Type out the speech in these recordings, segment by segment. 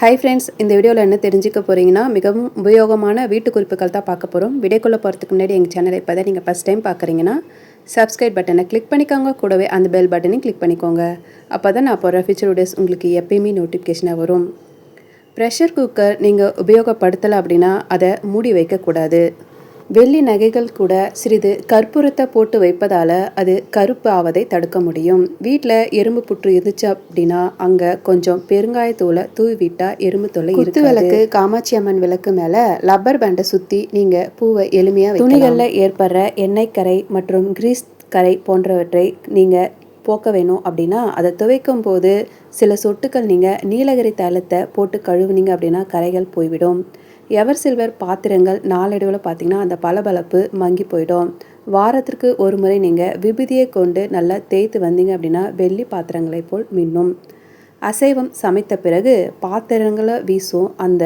Hi friends இந்த வீடியோவில் என்ன தெரிஞ்சுக்க போகிறீங்கன்னா மிகவும் உபயோகமான வீட்டு குறிப்புகள் தான் பார்க்க போகிறோம் விடைக்குள்ளே போகிறதுக்கு முன்னாடி எங்கள் சேனலை இப்போ தான் நீங்கள் ஃபஸ்ட் டைம் பார்க்குறீங்கன்னா சப்ஸ்கிரைப் பட்டனை கிளிக் பண்ணிக்கோங்க. கூடவே அந்த பெல் பட்டனையும் கிளிக் பண்ணிக்கோங்க. அப்போ தான் நான் போகிற ஃபியூச்சர் வீடியோஸ் உங்களுக்கு எப்பயுமே நோட்டிஃபிகேஷனாக வரும். ப்ரெஷர் குக்கர் நீங்கள் உபயோகப்படுத்தலை அப்படின்னா அதை மூடி வைக்கக்கூடாது. வெள்ளி நகைகள் கூட சிறிது கற்பூரத்தை போட்டு வைப்பதால் அது கருப்பு ஆவதை தடுக்க முடியும். வீட்டில் எறும்பு புற்று இருந்துச்சு அப்படின்னா அங்கே கொஞ்சம் பெருங்காயத்தூளை தூவி விட்டால் எறும்பு தொல்லை குத்து விளக்கு காமாட்சி அம்மன் விளக்கு மேலே லப்பர் பேண்டை சுற்றி நீங்கள் பூவை எளிமையாக துணிகளில் ஏற்படுற எண்ணெய் கரை மற்றும் கிரீஸ் கரை போன்றவற்றை நீங்கள் போக்க வேணும் அப்படின்னா அதை துவைக்கும் போது சில சொட்டுக்கள் நீங்கள் நீலகிரி தைலத்தை போட்டு கழுவுனீங்க அப்படின்னா கரைகள் போய்விடும். எவர் சில்வர் பாத்திரங்கள் நாளடைவில் பார்த்தீங்கன்னா அந்த பளபளப்பு மங்கி போயிடும். வாரத்திற்கு ஒரு முறை நீங்கள் விபூதியை கொண்டு நல்லா தேய்த்து வந்தீங்க அப்படின்னா வெள்ளி பாத்திரங்களை போல் மின்னும். அசைவம் சமைத்த பிறகு பாத்திரங்களை வீசும். அந்த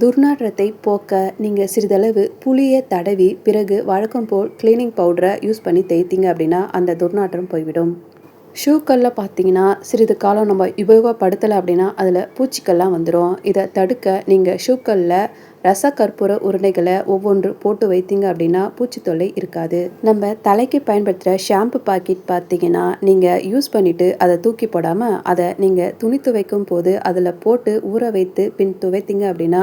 துர்நாற்றத்தை போக்க நீங்கள் சிறிதளவு புளியை தடவி பிறகு வழக்கம் போல் க்ளீனிங் பவுடரை யூஸ் பண்ணி தேய்த்தீங்க அப்படின்னா அந்த துர்நாற்றம் போய்விடும். ஷூக்களில் பார்த்தீங்கன்னா சிறிது காலம் நம்ம உபயோகப்படுத்தலை அப்படின்னா அதில் பூச்சிக்கள்லாம் வந்துடும் இதை தடுக்க நீங்கள் ஷூக்களில் ரசக்கற்பூர உருண்டைகளை ஒவ்வொன்று போட்டு வைத்தீங்க அப்படின்னா பூச்சி தொல்லை இருக்காது. நம்ம தலைக்கு பயன்படுத்துகிற ஷாம்பு பாக்கெட் பார்த்தீங்கன்னா நீங்கள் யூஸ் பண்ணிவிட்டு அதை தூக்கி போடாமல் அதை நீங்கள் துணி துவைக்கும் போது அதில் போட்டு ஊற வைத்து பின் துவைத்தீங்க அப்படின்னா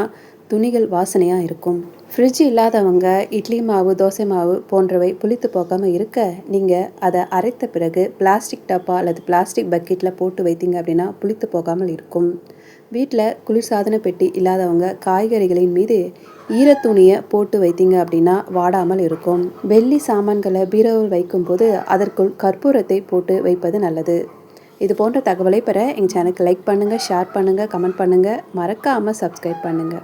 துணிகள் வாசனையாக இருக்கும். ஃப்ரிட்ஜ் இல்லாதவங்க இட்லி மாவு தோசை மாவு போன்றவை புளித்து போகாமல் இருக்க நீங்கள் அதை அரைத்த பிறகு பிளாஸ்டிக் டப்பா அல்லது பிளாஸ்டிக் பக்கெட்டில் போட்டு வைத்தீங்க அப்படின்னா புளித்து போகாமல் இருக்கும். வீட்டில் குளிர்சாதன பெட்டி இல்லாதவங்க காய்கறிகளின் மீது ஈரத்துணியை போட்டு வைத்தீங்க அப்படின்னா வாடாமல் இருக்கும். வெள்ளி சாமான்களை பீரோவில் வைக்கும்போது அதற்குள் கற்பூரத்தை போட்டு வைப்பது நல்லது. இது போன்ற தகவலை பெற எங்கள் சேனலுக்கு லைக் பண்ணுங்கள் ஷேர் பண்ணுங்கள் கமெண்ட் பண்ணுங்கள் மறக்காமல் சப்ஸ்கிரைப் பண்ணுங்கள்